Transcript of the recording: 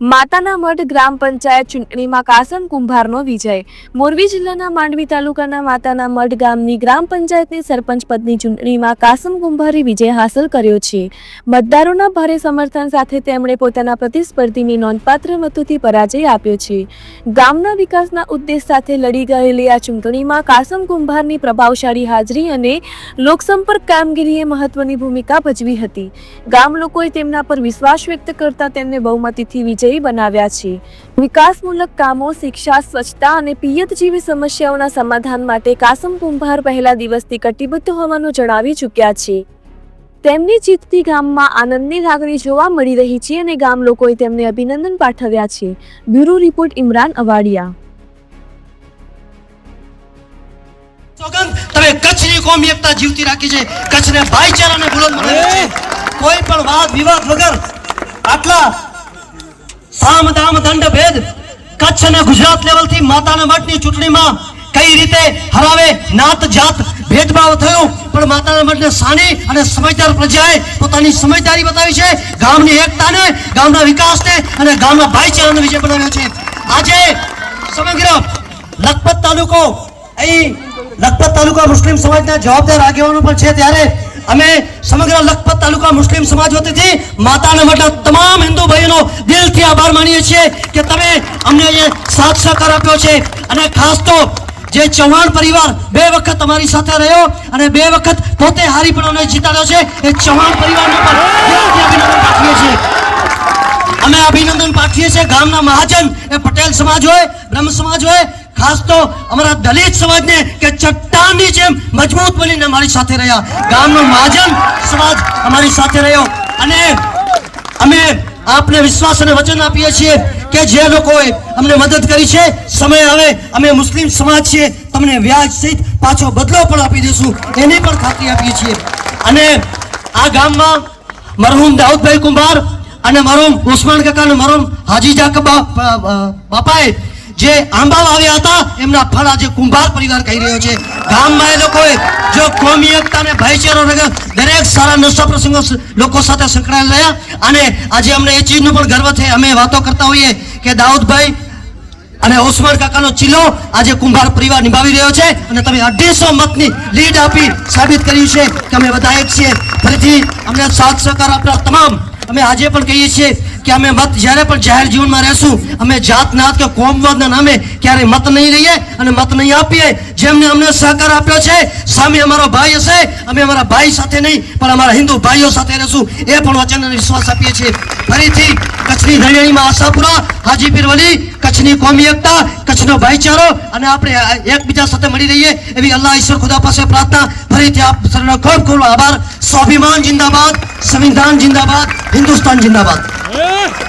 માતાના મઢ ગ્રામ પંચાયત ચૂંટણીમાં કાસમ કુંભારનો વિજય. મોરબી જિલ્લાના માંડવી તાલુકાના માતાના મઢ ગામની ગ્રામ પંચાયતની સરપંચ પદની ચૂંટણીમાં કાસમ કુંભારે વિજય હાંસલ કર્યો છે. મતદારોના ભારે સમર્થન સાથે તેમણે પોતાના પ્રતિસ્પર્ધીની નોંધપાત્ર મતોથી પરાજય આપ્યો છે. ગામના વિકાસના ઉદ્દેશ સાથે લડી ગયેલી આ ચૂંટણીમાં કાસમ કુંભારની પ્રભાવશાળી હાજરી અને લોકસંપર્ક કામગીરીએ મહત્વની ભૂમિકા ભજવી હતી. ગામ લોકોએ તેમના પર વિશ્વાસ વ્યક્ત કરતા તેમને બહુમતીથી વિજયી બનાવ્યા છે. વિકાસમૂલક કામો શિક્ષા સ્વચ્છતા અને પિયત જેવી સમસ્યાઓના સમાધાન માટે કાસમ કુંભાર પહેલા દિવસથી કટિબદ્ધ હોવાનું જણાવી ચૂક્યા છે. તેમની જીતથી ગામમાં આનંદની લાગણી જોવા મળી રહી છે અને ગામ લોકોએ તેમને અભિનંદન પાઠવ્યા છે. Bureau report Imran Avadiya. સોગંદ તમે કચ્છની કોમી એકતા જીવતી રાખી છે. કચ્છને ભાઈચારાને બુલંદ બનાવ્યો છે. કોઈ પણ વાદ વિવાદ વગર આટલા સામ દામ દંડ ભેદ. કચ્છ અને ગુજરાત લેવલથી માતાના મઠની ચૂંટણીમાં કઈ રીતે હરાવે? નાત, જાત, ભેદભાવ થયો. પણ માતાના મઠને સાની અને સમજદાર પ્રજાએ પોતાની સમજદારી બતાવી છે. ગામની એકતાને, ગામના વિકાસને અને ગામના ભાઈચારાનો વિજય બનાવ્યો છે. આજે સમગ્ર લખપત તાલુકો, અહીં લખપત તાલુકા મુસ્લિમ સમાજના જવાબદાર આગેવાનો પણ છે. ત્યારે અમે સમગ્ર લખપત તાલુકા મુસ્લિમ સમાજ વતીથી માતાના મઠના તમામ હિન્દુ ભાઈઓનો દિલથી આભાર માનીએ છીએ કે તમે અમને જે સાથ સહકાર આપ્યો છે અને ખાસ તો જે ચૌહાણ પરિવાર બે વખત અમારી સાથે રહ્યો અને બે વખત પોતે હારી પણ અમને જીતાડ્યો છે, એ ચૌહાણ પરિવારને પણ દિલથી અભિનંદન પાઠવીએ છીએ. અમે અભિનંદન પાઠવીએ છીએ. ગામના મહાજન એ પટેલ સમાજ હોય, બ્રહ્મ સમાજ હોય ખાસ તો અમારા દલિત સમાજને કે ચટ્ટાનની જેમ મજબૂત બનીને અમારી સાથે રહ્યા. ગામનો મહાજન સમાજ અમારી સાથે રહ્યો. અને અમે આપને વિશ્વાસ અને વચન આપીએ છીએ કે જે લોકોએ અમને મદદ કરી છે, સમય આવે, અમે મુસ્લિમ સમાજ છીએ, તમને વ્યાજ સહિત પાછો બદલો પણ આપી દઈશું એની પણ ખાતરી આપીએ છીએ. અને આ ગામમાં મરહુમ દાઉદભાઈ કુંભાર અને મરહુમ ઉસ્માન કાકા અને મરહુમ હાજી જાકબા બાપાએ જે આંબા આવ્યા હતા, એમના ફળ આજે કુંભાર પરિવાર કહી રહ્યો છે. ગામમાં એ લોકોએ જો કોમી એકતા અને ભાઈચારો દરેક સારા નશા પ્રસંગો લોકો સાથે સંકળાયેલ રહ્યા. અને આજે અમને એ ચીજનું પણ ગર્વ છે અમે વાતો કરતા હોઈએ કે દાઉદભાઈ અને ઓસમાન કાકાનો ચિલ્લો આજે કુંભાર પરિવાર નિભાવી રહ્યો છે. અને તમે અઢીસો મતની લીડ આપી સાબિત કર્યું છે કે અમે બધા એક છીએ. ફરીથી અમને સાથ સહકાર આપનાર તમામ. અમે આજે પણ કહીએ છીએ કે અમે મત જ્યારે પણ જાહેર જીવનમાં રહેશું, અમે જાત નાત કે કોમવાદના નામે ક્યારેય મત નહીં લઈએ અને મત નહીં આપીએ. જેમને અમને સહકાર આપ્યો છે, સામે અમારો ભાઈ હશે, અમે અમારા ભાઈ સાથે નહીં, પણ અમારા હિન્દુ ભાઈઓ સાથે રહેશું. એ પણ વચન અને વિશ્વાસ આપીએ છીએ. ફરીથી કચ્છની ધણિયાણીમાં આશાપુરા, હાજીપીર વલી, કચ્છની કોમી એકતા, કચ્છનો ભાઈચારો અને આપણે એકબીજા સાથે મળી રહીએ એવી અલ્લાહ ઈશ્વર ખુદા પાસે પ્રાર્થના. ફરીથી આપ સર્વનો ખૂબ ખૂબ આભાર. સ્વાભિમાન જિંદાબાદ, સંવિધાન જિંદાબાદ, હિન્દુસ્તાન જિંદાબાદ. Evet.